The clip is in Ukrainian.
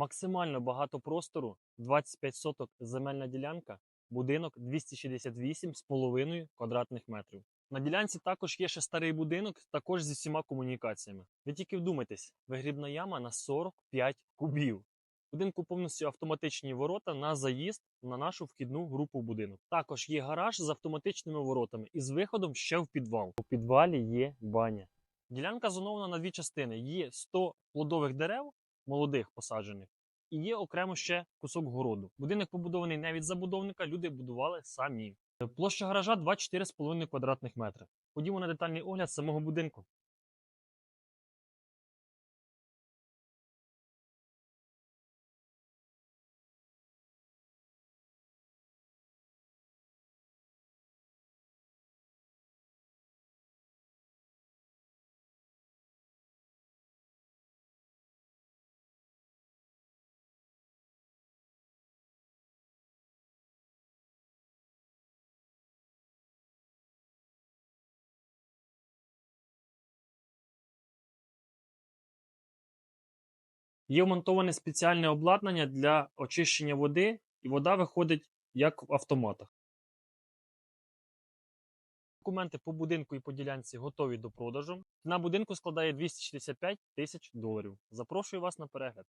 Максимально багато простору, 25 соток земельна ділянка, будинок 268,5 квадратних метрів. На ділянці також є ще старий будинок, також зі всіма комунікаціями. Ви тільки вдумайтесь, вигрібна яма на 45 кубів. Будинку повністю автоматичні ворота на заїзд на нашу вхідну групу будинок. Також є гараж з автоматичними воротами і з виходом ще в підвал. У підвалі є баня. Ділянка зонована на дві частини. Є 100 плодових дерев, молодих посаджених, і є окремо ще кусок городу. Будинок побудований не від забудовника, люди будували самі. Площа гаража 24,5 квадратних метри. Ходімо на детальний огляд самого будинку. Є вмонтоване спеціальне обладнання для очищення води, і вода виходить як в автоматах. Документи по будинку і по ділянці готові до продажу. Ціна будинку складає 265 тисяч доларів. Запрошую вас на перегляд.